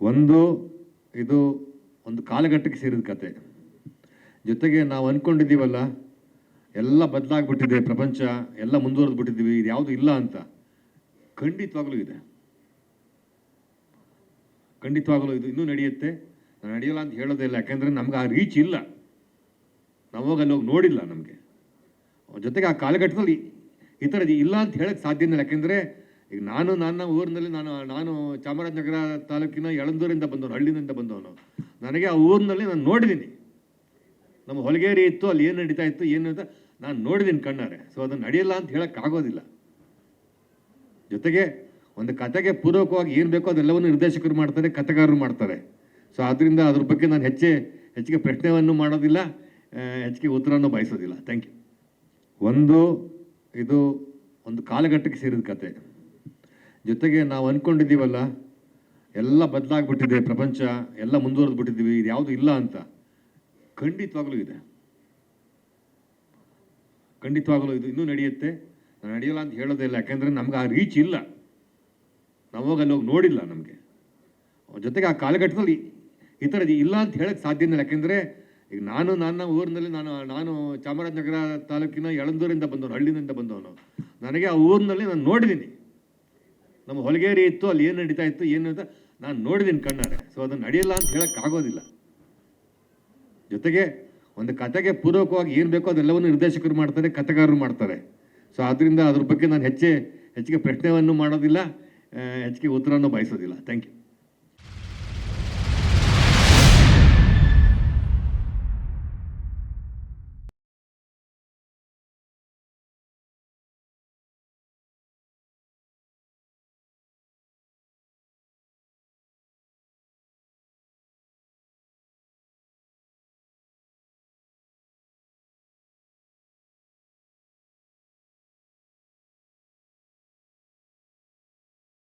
ಒಂದು ಇದು ಒಂದು ಕಾಲಘಟ್ಟಕ್ಕೆ ಸೇರಿದ ಕತೆ. ಜೊತೆಗೆ ನಾವು ಅಂದ್ಕೊಂಡಿದ್ದೀವಲ್ಲ ಎಲ್ಲ ಬದಲಾಗ್ಬಿಟ್ಟಿದೆ ಪ್ರಪಂಚ, ಎಲ್ಲ ಮುಂದುವರೆದು ಬಿಟ್ಟಿದ್ದೀವಿ ಇದು ಯಾವುದು ಇಲ್ಲ ಅಂತ. ಖಂಡಿತವಾಗಲೂ ಇದೆ. ಖಂಡಿತವಾಗಲೂ ಇದು ಇನ್ನೂ ನಡೆಯುತ್ತೆ. ನಾನು ನಡೆಯಲ್ಲ ಅಂತ ಹೇಳೋದೇ ಇಲ್ಲ, ಯಾಕೆಂದರೆ ನಮ್ಗೆ ಆ ರೀಚ್ ಇಲ್ಲ. ನಾವು ಹೋಗಿ ಅಲ್ಲಿ ಹೋಗಿ ನೋಡಿಲ್ಲ ನಮಗೆ. ಜೊತೆಗೆ ಆ ಕಾಲಘಟ್ಟದಲ್ಲಿ ಈ ಥರದ್ದು ಇಲ್ಲ ಅಂತ ಹೇಳೋಕ್ಕೆ ಸಾಧ್ಯ ಇಲ್ಲ, ಯಾಕೆಂದರೆ ಈಗ ನಾನು ನನ್ನ ಊರಿನಲ್ಲಿ ನಾನು ನಾನು ಚಾಮರಾಜನಗರ ತಾಲೂಕಿನ ಎಳಂದೂರಿಂದ ಬಂದವನು ಹಳ್ಳಿನಿಂದ ಬಂದವನು. ನನಗೆ ಆ ಊರಿನಲ್ಲಿ ನಾನು ನೋಡಿದ್ದೀನಿ ನಮ್ಮ ಹೊಲಗೇರಿ ಇತ್ತು, ಅಲ್ಲಿ ಏನು ನಡೀತಾ ಇತ್ತು, ಏನು ಅಂತ ನಾನು ನೋಡಿದ್ದೀನಿ ಕಣ್ಣಾರೆ. ಸೊ ಅದನ್ನು ನಡೆಯಲ್ಲ ಅಂತ ಹೇಳೋಕ್ಕಾಗೋದಿಲ್ಲ ಜೊತೆಗೆ ಒಂದು ಕತೆಗೆ ಪೂರಕವಾಗಿ ಏನು ಬೇಕೋ ಅದೆಲ್ಲವನ್ನು ನಿರ್ದೇಶಕರು ಮಾಡ್ತಾರೆ, ಕಥೆಗಾರರು ಮಾಡ್ತಾರೆ. ಸೊ ಅದರಿಂದ ಅದ್ರ ಬಗ್ಗೆ ನಾನು ಹೆಚ್ಚೆ, ಹೆಚ್ಚಿಗೆ ಪ್ರಶ್ನೆಯನ್ನು ಮಾಡೋದಿಲ್ಲ ಹೆಚ್ಚಿಗೆ ಉತ್ತರವನ್ನು ಬಯಸೋದಿಲ್ಲ. ಥ್ಯಾಂಕ್ ಯು ಒಂದು, ಇದು ಒಂದು ಕಾಲಘಟ್ಟಕ್ಕೆ ಸೇರಿದ ಕತೆ. ಜೊತೆಗೆ ನಾವು ಅಂದ್ಕೊಂಡಿದ್ದೀವಲ್ಲ ಎಲ್ಲ ಬದಲಾಗ್ಬಿಟ್ಟಿದೆ ಪ್ರಪಂಚ, ಎಲ್ಲ ಮುಂದುವರೆದು ಬಿಟ್ಟಿದ್ದೀವಿ ಇದು ಯಾವುದು ಇಲ್ಲ ಅಂತ, ಖಂಡಿತವಾಗಲೂ ಇದೆ. ಖಂಡಿತವಾಗಲೂ ಇದು ಇನ್ನೂ ನಡೆಯುತ್ತೆ. ನಾನು ನಡೆಯಲ್ಲ ಅಂತ ಹೇಳೋದಿಲ್ಲ ಯಾಕೆಂದರೆ ನಮ್ಗೆ ಆ ರೀಚ್ ಇಲ್ಲ. ನಾವು ಹೋಗಿ ಅಲ್ಲಿ ಹೋಗಿ ನೋಡಿಲ್ಲ ನಮಗೆ. ಜೊತೆಗೆ ಆ ಕಾಲಘಟ್ಟದಲ್ಲಿ ಈ ಥರದ್ದು ಇಲ್ಲ ಅಂತ ಹೇಳೋಕ್ಕೆ ಸಾಧ್ಯ ಇಲ್ಲ, ಯಾಕೆಂದರೆ ಈಗ ನಾನು ನನ್ನ ಊರಿನಲ್ಲಿ ನಾನು ನಾನು ಚಾಮರಾಜನಗರ ತಾಲೂಕಿನ ಯಳಂದೂರಿಂದ ಬಂದವನು ಹಳ್ಳಿನಿಂದ ಬಂದವನು. ನನಗೆ ಆ ಊರಿನಲ್ಲಿ ನಾನು ನೋಡಿದ್ದೀನಿ. ನಮ್ಮ ಹೊಲಗೇರಿ ಇತ್ತು, ಅಲ್ಲಿ ಏನು ನಡೀತಾ ಇತ್ತು, ಏನು ಅಂತ ನಾನು ನೋಡಿದ್ದೀನಿ ಕಣ್ಣಾರೆ. ಸೊ ಅದನ್ನು ನಡೆಯಲ್ಲ ಅಂತ ಹೇಳೋಕ್ಕಾಗೋದಿಲ್ಲ ಜೊತೆಗೆ ಒಂದು ಕತೆಗೆ ಪೂರಕವಾಗಿ ಏನು ಬೇಕೋ ಅದೆಲ್ಲವನ್ನು ನಿರ್ದೇಶಕರು ಮಾಡ್ತಾರೆ, ಕಥೆಗಾರರು ಮಾಡ್ತಾರೆ. ಸೊ ಆದ್ದರಿಂದ ಅದ್ರ ಬಗ್ಗೆ ನಾನು ಹೆಚ್ಚೆ ಹೆಚ್ಚಿಗೆ ಪ್ರಶ್ನೆಯನ್ನು ಮಾಡೋದಿಲ್ಲ ಹೆಚ್ಚಿಗೆ ಉತ್ತರವನ್ನು ಬಯಸೋದಿಲ್ಲ. Thank you